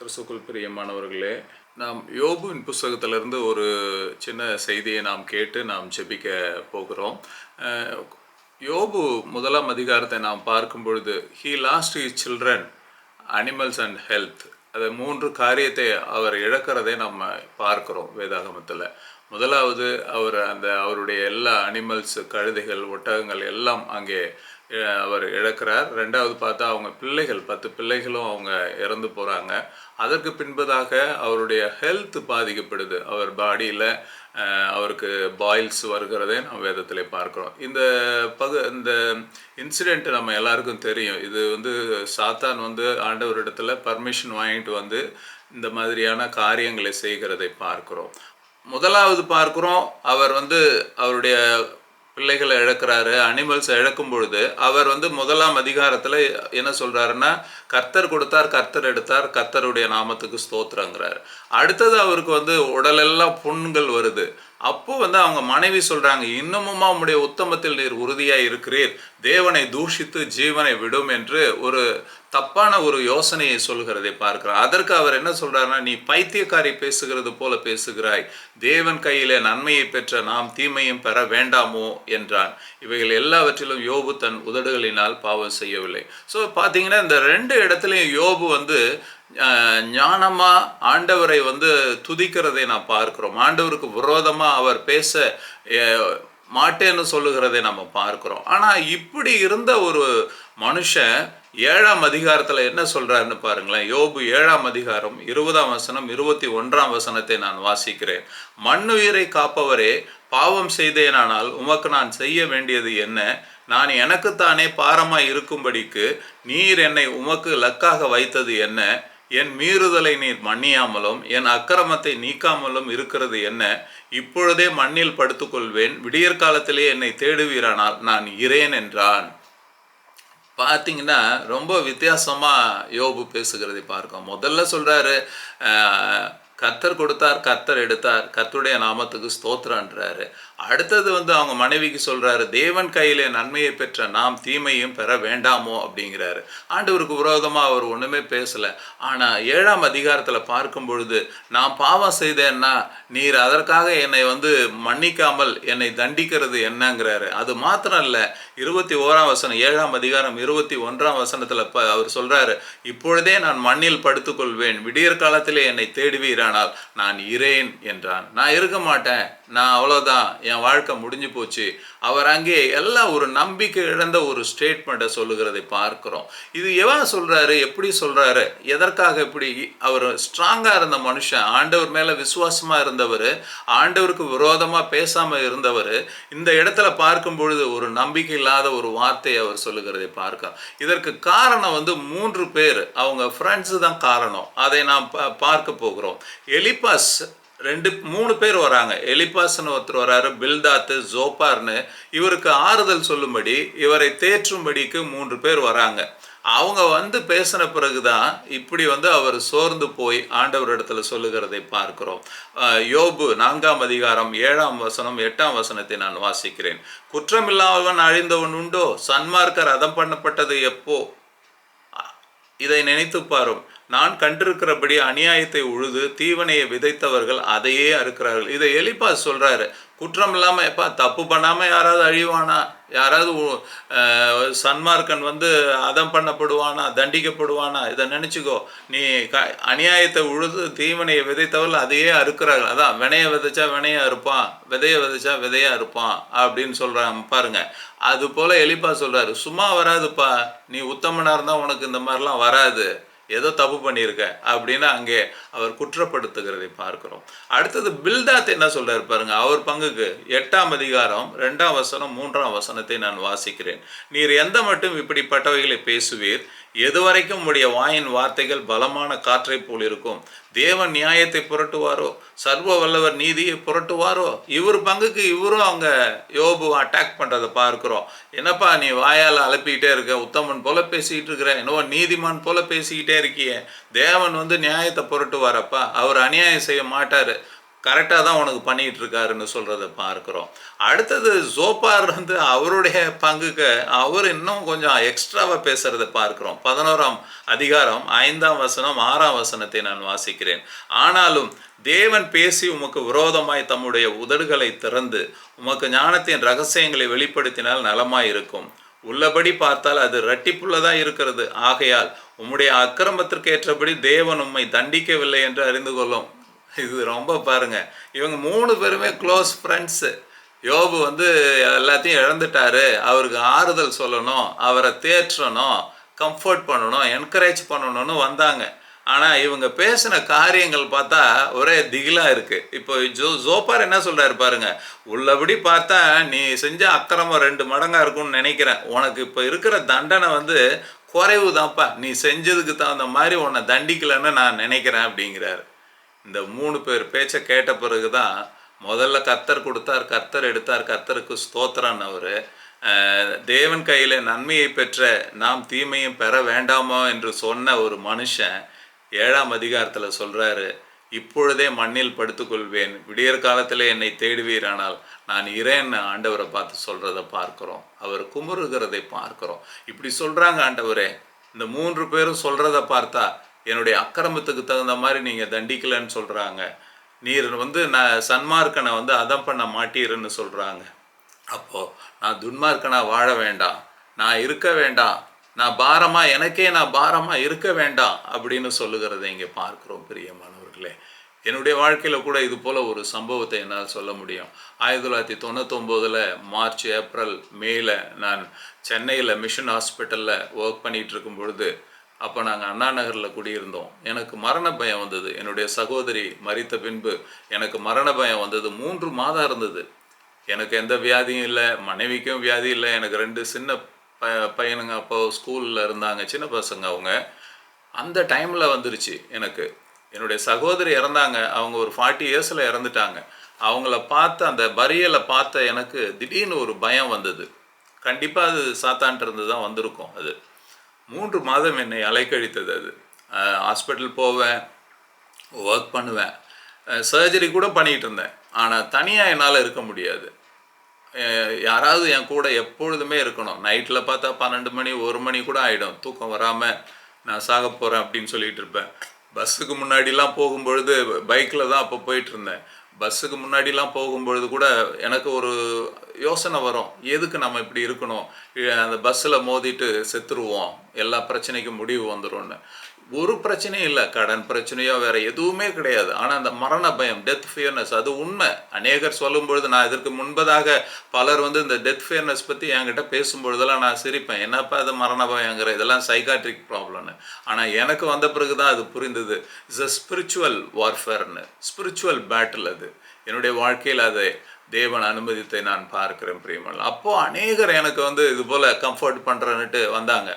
கிறிஸ்துக்குள் பிரியமானவர்களே நாம் யோபுவின் புஸ்தகத்திலிருந்து ஒரு சின்ன செய்தியை நாம் கேட்டு நாம் ஜெபிக்க போகிறோம். யோபு முதலாம் அதிகாரத்தை நாம் பார்க்கும் பொழுது he lost his children animals and health அது மூன்று காரியத்தை அவர் இழக்கிறதை நம்ம பார்க்குறோம் வேதாகமத்தில். முதலாவது அவர் அந்த அவருடைய எல்லா அனிமல்ஸ் கழுதைகள் ஒட்டகங்கள் எல்லாம் அங்கே அவர் இழக்கிறார். ரெண்டாவது பார்த்தா அவங்க பிள்ளைகள் பத்து பிள்ளைகளும் அவங்க இறந்து போகிறாங்க அதற்கு பின்பதாக அவருடைய ஹெல்த் பாதிக்கப்படுது. அவர் பாடியில் அவருக்கு பாயில்ஸ் வருகிறதே நம்ம வேதத்தில் பார்க்குறோம். இந்த பகு இந்த இன்சிடெண்ட் நம்ம எல்லாருக்கும் தெரியும். இது வந்து சாத்தான் வந்து ஆண்டவரிடத்துல பர்மிஷன் வாங்கிட்டு வந்து இந்த மாதிரியான காரியங்களை செய்கிறதை பார்க்குறோம். முதலாவது பார்க்குறோம் அவர் வந்து அவருடைய பிள்ளைகளை இழக்கிறாரு அனிமல்ஸை இழக்கும் பொழுது அவர் வந்து முதலாம் அதிகாரத்தில் என்ன சொல்கிறாருன்னா கர்த்தர் கொடுத்தார் கர்த்தர் எடுத்தார் கர்த்தருடைய நாமத்துக்கு ஸ்தோத்திரங்கிறார். அடுத்தது அவருக்கு வந்து உடலெல்லாம் புண்கள் வருது. அப்போ வந்து அவங்க மனைவி சொல்றாங்க இன்னமுமா உம்முடைய உத்தமத்தில் நீர் உறுதியாக இருக்கிறீர். தேவனை தூஷித்து ஜீவனை விடும் என்று ஒரு தப்பான ஒரு யோசனையை சொல்கிறதை பார்க்கிறார் அதற்கு அவர் என்ன சொல்றாருன்னா நீ பைத்தியக்காரி பேசுகிறது போல பேசுகிறாய். தேவன் கையிலே நன்மையை பெற்ற நாம் தீமையும் பெற வேண்டாமோ என்றான். இவைகள் எல்லாவற்றிலும் யோபு தன் உதடுகளினால் பாவம் செய்யவில்லை. ஸோ பார்த்தீங்கன்னா இந்த ரெண்டு இடத்துலையும் யோபு வந்து ஞானமாக ஞானமா ஆண்டவரை வந்து துதிக்கிறதை நான் பார்க்கிறோம். ஆண்டவருக்கு விரோதமா அவர் பேச மாட்டேன்னு சொல்லுகிறதை நம்ம பார்க்கிறோம். ஆனா இப்படி இருந்த ஒரு மனுஷன் ஏழாம் அதிகாரத்துல என்ன சொல்றாருன்னு பாருங்களேன். யோபு ஏழாம் அதிகாரம் இருபதாம் வசனம் இருபத்தி ஒன்றாம் வசனத்தை நான் வாசிக்கிறேன். மண்ணுயிரை காப்பவரே பாவம் செய்தேனானால் உமக்கு நான் செய்ய வேண்டியது என்ன? நான் எனக்குத்தானே பாரமாய் இருக்கும்படிக்கு நீர் என்னை உமக்கு லக்காக வைத்தது என்ன? என் மீறுதலை நீர் மன்னியாமலும் என் அக்கிரமத்தை நீக்காமலும் இருக்கிறது என்ன? இப்பொழுதே மண்ணில் படுத்துக்கொள்வேன். விடியற்காலத்திலே என்னை தேடுவீரானால் நான் இரேன் என்றான். பார்த்தீங்கன்னா ரொம்ப வித்தியாசமாக யோபு பேசுகிறதை பார்க்கும். முதல்ல சொல்கிறாரு கத்தர் கர்த்தர் கொடுத்தார் கர்த்தர் எடுத்தார் கத்துடைய நாமத்துக்கு ஸ்தோத்திரன்றாரு அடுத்தது வந்து அவங்க மனைவிக்கு சொல்கிறாரு தேவன் கையிலே நன்மையை பெற்ற நாம் தீமையும் பெற வேண்டாமோ? அப்படிங்கிறாரு. ஆண்டவருக்கு விரோதமாக அவர் ஒன்றுமே பேசலை. ஆனால் ஏழாம் அதிகாரத்தில் பார்க்கும் பொழுது நான் பாவம் செய்தேன்னா நீர் அதற்காக என்னை வந்து மன்னிக்காமல் என்னை தண்டிக்கிறது என்னங்கிறாரு. அது மாத்திரம் இல்லை இருபத்தி ஓராம் வசனம் ஏழாம் அதிகாரம் இருபத்தி ஒன்றாம் வசனத்தில் ப அவர் சொல்கிறாரு இப்பொழுதே நான் மண்ணில் படுத்துக்கொள்வேன் விடியற் காலத்திலே என்னை தேடுவீரானால் நான் இரேன் என்றான். நான் இருக்க மாட்டேன் நான் அவ்வளோதான் என் வாழ்க்கை முடிஞ்சு போச்சு. அவர் அங்கே எல்லாம் ஒரு நம்பிக்கை இழந்த ஒரு ஸ்டேட்மெண்ட்டை சொல்லுகிறதை பார்க்குறோம். இது எவன் சொல்கிறாரு எப்படி சொல்கிறாரு எதற்காக இப்படி அவர் ஸ்ட்ராங்காக இருந்த மனுஷன் ஆண்டவர் மேலே விசுவாசமாக இருந்தவர் ஆண்டவருக்கு விரோதமாக பேசாமல் இருந்தவர் இந்த இடத்துல பார்க்கும் பொழுது ஒரு நம்பிக்கை இல்லாத ஒரு வார்த்தையை அவர் சொல்லுகிறதை பார்க்கலாம் இதற்கு காரணம் வந்து மூன்று பேர் அவங்க ஃப்ரெண்ட்ஸு தான் காரணம். அதை நாம் பா- பார்க்க போகிறோம். எலிபாஸ் ரெண்டு மூணு பேர் வராங்க. எலிபாஸ்னு ஒருத்தர் வராரு பில்தாத்து ஜோப்பார்னு. இவருக்கு ஆறுதல் சொல்லும்படி இவரை தேற்றும்படிக்கு மூன்று பேர் வராங்க. அவங்க வந்து பேசின பிறகுதான் இப்படி வந்து அவர் சோர்ந்து போய் ஆண்டவர் இடத்துல சொல்லுகிறதை பார்க்கிறோம். யோபு நான்காம் அதிகாரம் ஏழாம் வசனம் எட்டாம் வசனத்தை நான் வாசிக்கிறேன். குற்றமில்லாதவன் அழிந்தவன் உண்டோ? சன்மார்க்கர் அதம் பண்ணப்பட்டது எப்போ? இதை நினைத்து பாரும். நான் கண்டிருக்கிறபடி அநியாயத்தை உழுது தீவனையை விதைத்தவர்கள் அதையே அறுக்கிறார்கள். இதை எலிப்பா சொல்கிறாரு குற்றம் இல்லாமல் எப்பா தப்பு பண்ணாமல் யாராவது அழிவானா? யாராவது சன்மார்க்கன் வந்து அதம் பண்ணப்படுவானா? தண்டிக்கப்படுவானா? இதை நினச்சிக்கோ. நீ க அநியாயத்தை உழுது தீவனையை விதைத்தவர்கள் அதையே அறுக்கிறார்கள். அதான் வினையை விதைச்சா வினையாக அறுப்பான் விதையை விதைச்சா விதையாக இருப்பான். அப்படின்னு சொல்கிறாங்க பாருங்க. அது போல் எலிப்பா சொல்கிறாரு சும்மா வராதுப்பா. நீ உத்தமனாக இருந்தால் உனக்கு இந்த மாதிரிலாம் வராது. ஏதோ தப்பு பண்ணியிருக்க அப்படின்னு அங்கே அவர் குற்றப்படுத்துகிறதை பார்க்கிறோம். அடுத்தது பில்தாத் என்ன சொல்றாரு பாருங்க அவர் பங்குக்கு எட்டாம் அதிகாரம் ரெண்டாம் வசனம் மூன்றாம் வசனத்தை நான் வாசிக்கிறேன். நீர் எந்த மட்டும் இப்படிப்பட்டவைகளை பேசுவீர் எதுவரைக்கும் உம்முடைய வாயின் வார்த்தைகள் பலமான காற்றை போல் இருக்கும். தேவன் நியாயத்தை புரட்டுவாரோ? சர்வ வல்லவர் நீதியை புரட்டுவாரோ? இவர் பங்குக்கு இவரும் அவங்க யோபு அட்டாக் பண்றதை பார்க்கிறோம். என்னப்பா நீ வாயால் அலப்பிக்கிட்டே இருக்க? உத்தமன் போல பேசிக்கிட்டு இருக்கிற? என்னவோ நீதிமான் போல பேசிக்கிட்டே இருக்கியே. தேவன் வந்து நியாயத்தை புரட்டுவாரப்பா. அவர் அநியாயம் செய்ய மாட்டாரு. கரெக்டாக தான் உனக்கு பண்ணிட்டு இருக்காருன்னு சொல்கிறத பார்க்குறோம். அடுத்தது ஜோபார் வந்து அவருடைய பங்குக்கு அவர் இன்னும் கொஞ்சம் எக்ஸ்ட்ராவாக பேசுகிறத பார்க்குறோம். பதினோராம் அதிகாரம் ஐந்தாம் வசனம் ஆறாம் வசனத்தை நான் வாசிக்கிறேன். ஆனாலும் தேவன் பேசி உமக்கு விரோதமாய் தம்முடைய உதடுகளை திறந்து உமக்கு ஞானத்தின் ரகசியங்களை வெளிப்படுத்தினால் நலமாய் இருக்கும். உள்ளபடி பார்த்தால் அது ரட்டிப்புள்ளதாக இருக்கிறது. ஆகையால் உம்முடைய அக்கிரமத்திற்கு ஏற்றபடி தேவன் உம்மை தண்டிக்கவில்லை என்று அறிந்து கொள்ளும். இது ரொம்ப பாருங்க. இவங்க மூணு பேருமே க்ளோஸ் ஃப்ரெண்ட்ஸு யோபு வந்து எல்லாத்தையும் இழந்துட்டாரு. அவருக்கு ஆறுதல் சொல்லணும் அவரை தேற்றணும் கம்ஃபர்ட் பண்ணணும் என்கரேஜ் பண்ணணும்னு வந்தாங்க. ஆனால் இவங்க பேசின காரியங்கள் பார்த்தா ஒரே திகிலாக இருக்குது இப்போ ஜோ ஜோப்பார் என்ன சொல்கிறாரு பாருங்க. உள்ளபடி பார்த்தா நீ செஞ்ச அக்கிரமம் ரெண்டு மடங்காக இருக்கும்னு நினைக்கிறேன். உனக்கு இப்போ இருக்கிற தண்டனை வந்து குறைவு தான்ப்பா நீ செஞ்சதுக்கு தகுந்த மாதிரி உன்னை தண்டிக்கலைன்னு நான் நினைக்கிறேன் அப்படிங்கிறாரு. இந்த மூணு பேர் பேச்சை கேட்ட பிறகு தான் முதல்ல கர்த்தர் கொடுத்தார் கர்த்தர் எடுத்தார் கர்த்தருக்கு ஸ்தோத்திரன் அவர். தேவன் கையில் நன்மையை பெற்ற நாம் தீமையும் பெற வேண்டாமோ என்று சொன்ன ஒரு மனுஷன் ஏழாம் அதிகாரத்தில் சொல்கிறாரு இப்பொழுதே மண்ணில் படுத்துக்கொள்வேன். விடியற் காலத்தில் என்னை தேடுவீரானால் நான் இறைன்னு ஆண்டவரை பார்த்து சொல்கிறத பார்க்குறோம். அவர் குமுறுகிறதை பார்க்குறோம். இப்படி சொல்கிறாங்க ஆண்டவரே. இந்த மூன்று பேரும் சொல்கிறத பார்த்தா என்னுடைய அக்கிரமத்துக்கு தகுந்த மாதிரி நீங்கள் தண்டிக்கலைன்னு சொல்கிறாங்க நீர் வந்து நான் சன்மார்க்கனை வந்து அதம் பண்ண மாட்டீருன்னு சொல்கிறாங்க அப்போது நான் துன்மார்க்கனாக வாழ வேண்டாம். நான் இருக்க வேண்டாம். நான் பாரமாக எனக்கே நான் பாரமாக இருக்க வேண்டாம் அப்படின்னு சொல்லுகிறதை இங்கே பார்க்குறோம் பிரியமானவர்களே என்னுடைய வாழ்க்கையில் கூட இது போல் ஒரு சம்பவத்தை என்னால் சொல்ல முடியும். ஆயிரத்தி தொள்ளாயிரத்தி தொண்ணூத்தொம்போதில் மார்ச் ஏப்ரல் மேல நான் சென்னையில் மிஷன் ஹாஸ்பிட்டலில் ஒர்க் பண்ணிகிட்டு இருக்கும் பொழுது அப்போ நாங்கள் அண்ணா நகரில் குடியிருந்தோம். எனக்கு மரண பயம் வந்தது. என்னுடைய சகோதரி மறித்த பின்பு எனக்கு மரண பயம் வந்தது. மூன்று மாதம் இருந்தது. எனக்கு எந்த வியாதியும் இல்லை. மனைவிக்கும் வியாதி இல்லை. எனக்கு ரெண்டு சின்ன ப பையனுங்க அப்போ ஸ்கூலில் இருந்தாங்க. சின்ன பசங்க அவங்க. அந்த டைமில் வந்துருச்சு எனக்கு. என்னுடைய சகோதரி இறந்தாங்க. அவங்க ஒரு ஃபார்ட்டி இயர்ஸில் இறந்துட்டாங்க. அவங்கள பார்த்து அந்த பரியலை பார்த்த எனக்கு திடீர்னு ஒரு பயம் வந்தது. கண்டிப்பாக அது சாத்தான்ட்டு இருந்து தான் வந்திருக்கும் அது. மூன்று மாதம் என்னை அலைக்கழித்தது அது. ஹாஸ்பிட்டல் போவேன் ஒர்க் பண்ணுவேன். சர்ஜரி கூட பண்ணிகிட்டு இருந்தேன். ஆனால் தனியாக என்னால் இருக்க முடியாது. யாராவது என் கூட எப்பொழுதுமே இருக்கணும். நைட்டில் பார்த்தா பன்னெண்டு மணி ஒரு மணி கூட ஆகிடும் தூக்கம் வராமல் நான் சாக போகிறேன் அப்படின்னு சொல்லிகிட்டு இருப்பேன். பஸ்ஸுக்கு முன்னாடிலாம் போகும்பொழுது பைக்கில் தான் அப்போ போயிட்டு இருந்தேன். பஸ்ஸுக்கு முன்னாடிலாம் போகும்பொழுது கூட எனக்கு ஒரு யோசனை வரும். எதுக்கு நம்ம இப்படி இருக்கணும்? அந்த பஸ்ஸில் மோதிட்டு செத்துருவோம். எல்லா பிரச்சனைக்கும் முடிவு வந்துடும்னு ஒரு பிரச்சனையும் இல்லை. கடன் பிரச்சனையோ வேற எதுவுமே கிடையாது. ஆனால் அந்த மரண பயம் டெத் ஃபியர்னஸ் அது உண்மை. அநேகர் சொல்லும்பொழுது நான் இதற்கு முன்பதாக பலர் வந்து இந்த டெத் ஃபியர்னஸ் பற்றி என்கிட்ட பேசும்பொழுதெல்லாம் நான் சிரிப்பேன். என்னப்பா அது மரண பயங்கிற இதெல்லாம் சைக்காட்ரிக் ப்ராப்ளம்னு ஆனால் எனக்கு வந்த பிறகு தான் அது புரிந்தது. இட்ஸ் அ ஸ்பிரிச்சுவல் வார்ஃபேர்னு ஸ்பிரிச்சுவல் பேட்டில் அது. என்னுடைய வாழ்க்கையில் அதை தேவன் அனுமதித்தை நான் பார்க்கிறேன் பிரியமல் அப்போது அநேகர் எனக்கு வந்து இது போல் கம்ஃபர்ட் பண்ணுறேன்னுட்டு வந்தாங்க.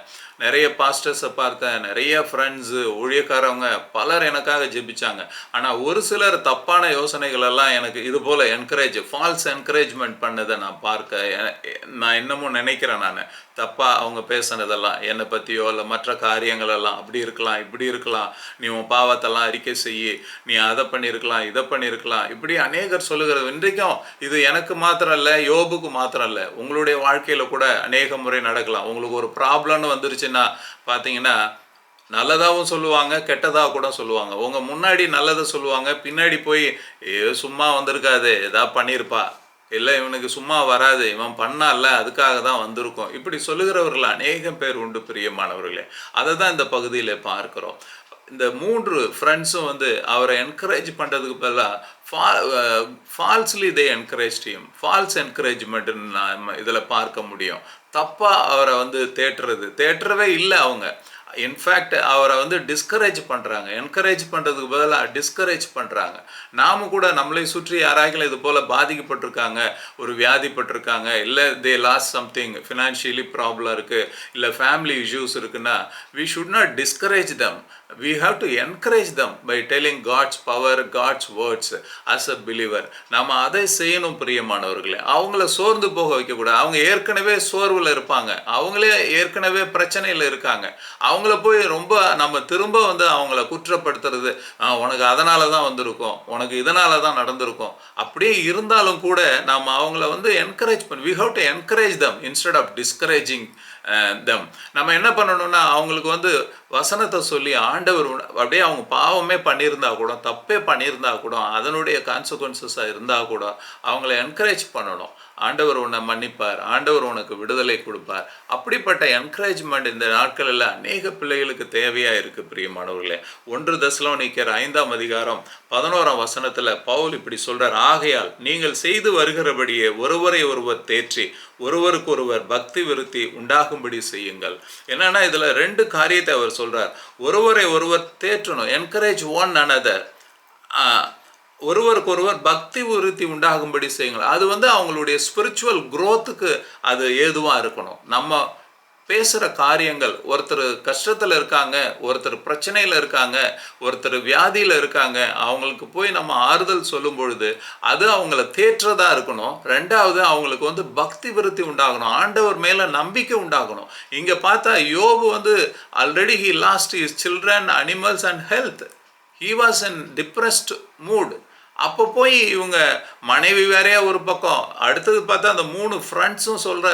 நிறைய பாஸ்டர்ஸை பார்த்தேன் நிறைய ஃப்ரெண்ட்ஸு ஊழியக்காரவங்க பலர் எனக்காக ஜெபிச்சாங்க. ஆனால் ஒரு சிலர் தப்பான யோசனைகள் எல்லாம் எனக்கு இது போல் என்கரேஜ் ஃபால்ஸ் என்கரேஜ்மெண்ட் பண்ணதை நான் பார்க்க நான் இன்னமும் நினைக்கிறேன் நான். தப்பாக அவங்க பேசுனதெல்லாம் என்னை பற்றியோ இல்லை மற்ற காரியங்கள் எல்லாம் அப்படி இருக்கலாம் இப்படி இருக்கலாம் நீ உன் பாவத்தெல்லாம் அறிக்கை செய்யி நீ அதை பண்ணியிருக்கலாம் இதை பண்ணியிருக்கலாம் இப்படி அநேகர் சொல்லுகிறது. இன்றைக்கும் இது எனக்கு மாத்திரம் இல்லை யோபுக்கு மாத்திரம் இல்லை உங்களுடைய வாழ்க்கையில் கூட அநேக முறை நடக்கலாம். உங்களுக்கு ஒரு ப்ராப்ளம்னு வந்துருச்சுன்னா பார்த்தீங்கன்னா நல்லதாகவும் சொல்லுவாங்க கெட்டதாக கூட சொல்லுவாங்க. உங்கள் முன்னாடி நல்லதை சொல்லுவாங்க பின்னாடி போய் ஏ சும்மா வந்திருக்காது ஏதா பண்ணியிருப்பா இல்லை இவனுக்கு சும்மா வராது இவன் பண்ணால அதுக்காக தான் வந்திருக்கோம். இப்படி சொல்லுகிறவர்கள் அநேகம் பேர் உண்டு பிரியமானவர்களே. அதை தான் இந்த பகுதியில் பார்க்குறோம். இந்த மூன்று ஃப்ரெண்ட்ஸும் வந்து அவரை என்கரேஜ் பண்ணுறதுக்கு பதிலாக falsely they encourage them false என்கரேஜ்மெண்ட்னு நாம் இதில் பார்க்க முடியும். தப்பாக அவரை வந்து தேட்டுறது தேட்டுறவே இல்லை அவங்க. இன்ஃபேக்ட் அவரை வந்து டிஸ்கரேஜ் பண்ணுறாங்க என்கரேஜ் பண்ணுறதுக்கு பதிலாக டிஸ்கரேஜ் பண்ணுறாங்க நாம கூட நம்மளை சுற்றி யாராவது இது போல் பாதிக்கப்பட்டிருக்காங்க ஒரு வியாதிப்பட்டிருக்காங்க இல்லை they lose something financially problem இருக்குது இல்லை ஃபேமிலி இஷ்யூஸ் இருக்குன்னா we should not discourage them we have to encourage them by telling God's power, God's words as a believer. நம்ம அதை செய்யணும் பிரியமானவர்களே. அவங்கள சோர்ந்து போக வைக்கக்கூடாது. அவங்க ஏற்கனவே சோர்வில் இருப்பாங்க. அவங்களே ஏற்கனவே பிரச்சனையில் இருக்காங்க. அவங்கள போய் ரொம்ப நம்ம திரும்ப வந்து அவங்கள குற்றப்படுத்துறது உனக்கு அதனால தான் வந்திருக்கோம். உனக்கு இதனால தான் நடந்திருக்கும். அப்படியே இருந்தாலும் கூட நம்ம அவங்கள வந்து என்கரேஜ் பண்ணி we have to encourage them instead of discouraging them நம்ம என்ன பண்ணணும்னா அவங்களுக்கு வந்து வசனத்தை சொல்லி ஆண்டவர் அப்படியே அவங்க பாவமே பண்ணியிருந்தா கூட தப்பே பண்ணியிருந்தா கூட அதனுடைய கான்சிக்வன்சஸாக இருந்தால் கூட அவங்கள என்கரேஜ் பண்ணணும். ஆண்டவர் உன்னை மன்னிப்பார் ஆண்டவர் உனக்கு விடுதலை கொடுப்பார். அப்படிப்பட்ட என்கரேஜ்மெண்ட் இந்த நாட்களில் அநேக பிள்ளைகளுக்கு தேவையாக இருக்குது பிரியமானவர்களே. ஒன்று தசலோனிக்கர் ஐந்தாம் அதிகாரம் பதினோராம் வசனத்தில் பவுல் இப்படி சொல்கிறார் ஆகையால் நீங்கள் செய்து வருகிறபடியே ஒருவரை ஒருவர் தேற்றி ஒருவருக்கொருவர் பக்தி விருத்தி உண்டாகும்படி செய்யுங்கள். என்னன்னா இதில் ரெண்டு காரியத்தை அவர் சொல்கிறார் ஒருவரை ஒருவர் தேற்றணும் என்கரேஜ் ஒன் அனதர் ஒருவருக்கொருவர் பக்தி விருத்தி உண்டாகும்படி செய்யுங்கள். அது வந்து அவங்களுடைய ஸ்பிரிச்சுவல் குரோத்துக்கு அது ஏதுவாக இருக்கணும். நம்ம பேசுகிற காரியங்கள் ஒருத்தர் கஷ்டத்தில் இருக்காங்க ஒருத்தர் பிரச்சனையில் இருக்காங்க ஒருத்தர் வியாதியில் இருக்காங்க அவங்களுக்கு போய் நம்ம ஆறுதல் சொல்லும் பொழுது அது அவங்கள தேற்றதாக இருக்கணும். ரெண்டாவது அவங்களுக்கு வந்து பக்தி விருத்தி உண்டாகணும். ஆண்டவர் மேலே நம்பிக்கை உண்டாகணும். இங்கே பார்த்தா யோபு வந்து already he lost his children animals and health he was in depressed mood அப்போ போய் இவங்க மனைவி வேறையா ஒரு பக்கம் அடுத்தது பார்த்தா அந்த மூணு ஃப்ரெண்ட்ஸும் சொல்கிற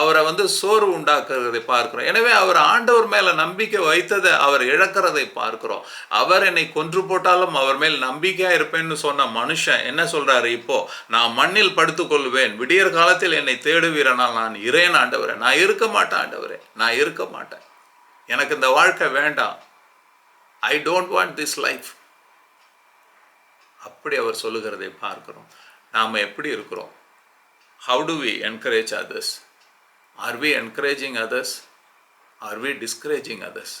அவரை வந்து சோர்வு உண்டாக்குறதை பார்க்கிறோம். எனவே அவர் ஆண்டவர் மேலே நம்பிக்கை வைத்ததை அவர் இழக்கிறதை பார்க்கிறோம். அவர் என்னை கொன்று போட்டாலும் அவர் மேல் நம்பிக்கையாக இருப்பேன்னு சொன்ன மனுஷன் என்ன சொல்கிறாரு இப்போ நான் மண்ணில் படுத்துக்கொள்வேன். விடியற் காலத்தில் என்னை தேடுவீரனால் நான் இறையன் ஆண்டவரே. நான் இருக்க மாட்டேன் ஆண்டவரே. நான் இருக்க மாட்டேன். எனக்கு இந்த வாழ்க்கை வேண்டாம். I don't want this life அப்படி அவர் சொல்லுகிறதை பார்க்கிறோம். நாம் எப்படி இருக்கிறோம்? How do we encourage others are we encouraging others are we discouraging others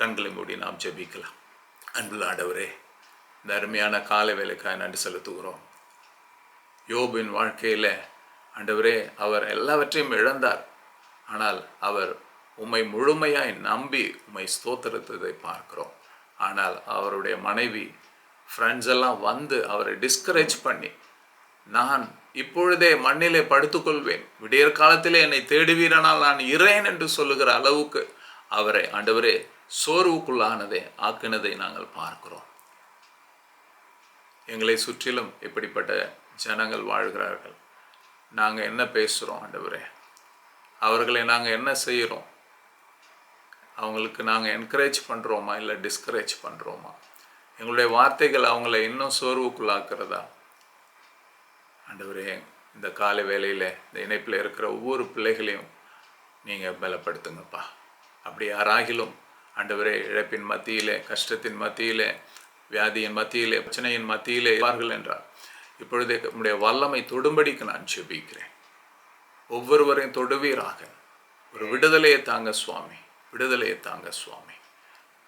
கண்களை மூடி நாம் ஜெபிக்கலாம். அன்புள்ள ஆண்டவரே இந்த அருமையான காலை வேலைக்காக நன்றி செலுத்துகிறோம். யோபின் வாழ்க்கையில் ஆண்டவரே அவர் எல்லாவற்றையும் இழந்தார். ஆனால் அவர் உம்மை முழுமையாய் நம்பி உம்மை ஸ்தோத்திரத்ததை பார்க்கிறோம். ஆனால் அவருடைய மனைவி ஃப்ரெண்ட்ஸ் எல்லாம் வந்து அவரை டிஸ்கரேஜ் பண்ணி நான் இப்பொழுதே மண்ணிலே படுத்துக்கொள்வேன். விடியற் காலத்திலே என்னை தேடுவீரானால் நான் இறேன் என்று சொல்லுகிற அளவுக்கு அவரை ஆண்டவரே சோர்வுக்குள்ளானதை ஆக்கினதை நாங்கள் பார்க்கிறோம். எங்களை சுற்றிலும் இப்படிப்பட்ட ஜனங்கள் வாழ்கிறார்கள். நாங்கள் என்ன பேசுகிறோம் ஆண்டவரே? அவர்களை நாங்கள் என்ன செய்கிறோம்? அவங்களுக்கு நாங்கள் என்கரேஜ் பண்ணுறோமா இல்லை டிஸ்கரேஜ் பண்ணுறோமா எங்களுடைய வார்த்தைகள் அவங்கள இன்னும் சோர்வுக்குள்ளாக்குறதா? ஆண்டவரே இந்த காலை வேலையில் இந்த இணைப்பில் இருக்கிற ஒவ்வொரு பிள்ளைகளையும் நீங்கள் பலப்படுத்துங்கப்பா. அப்படி யாராகிலும் ஆண்டவரே இழப்பின் மத்தியிலே கஷ்டத்தின் மத்தியிலே வியாதியின் மத்தியிலே பிரச்சனையின் மத்தியிலே இருப்பார்கள் என்றார் இப்பொழுதே நம்முடைய வல்லமை தொடும்படிக்கு நான் செபிக்கிறேன் ஒவ்வொருவரையும் தொடுவீராக. ஒரு விடுதலையை தாங்க சுவாமி. விடுதலையை தாங்க சுவாமி.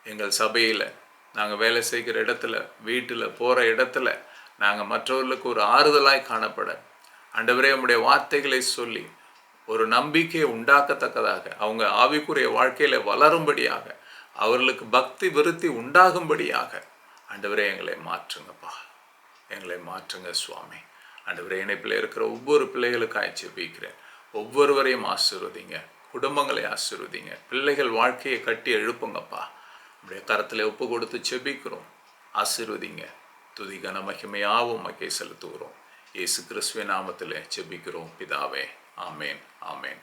எங்கள் சபையில் நாங்கள் வேலை செய்கிற இடத்துல வீட்டில் போகிற இடத்துல நாங்கள் மற்றவர்களுக்கு ஒரு ஆறுதலாய் காணப்பட. அண்டவரே நம்முடைய வார்த்தைகளை சொல்லி ஒரு நம்பிக்கையை உண்டாக்கத்தக்கதாக அவங்க ஆவிக்குரிய வாழ்க்கையில் வளரும்படியாக அவர்களுக்கு பக்தி விருத்தி உண்டாகும்படியாக அண்டவரே எங்களை மாற்றுங்கப்பா. எங்களை மாற்றுங்க சுவாமி. அண்டவரே இணைப்பில் இருக்கிற ஒவ்வொரு பிள்ளைகளுக்காக ஜெபிக்கிறேன். ஒவ்வொருவரையும் ஆசிர்வதிங்க. குடும்பங்களை ஆசிர்வதிங்க. பிள்ளைகள் வாழ்க்கையை கட்டி எழுப்புங்கப்பா. நம்முடைய கரத்தில் ஒப்பு கொடுத்து செபிக்கிறோம். ஆசீர்வதிங்க. துதி கன மகிமையாவும் மக்கை செலுத்துகிறோம். இயேசு கிறிஸ்துவ நாமத்தில் செபிக்கிறோம். பிதாவே ஆமேன் ஆமேன்.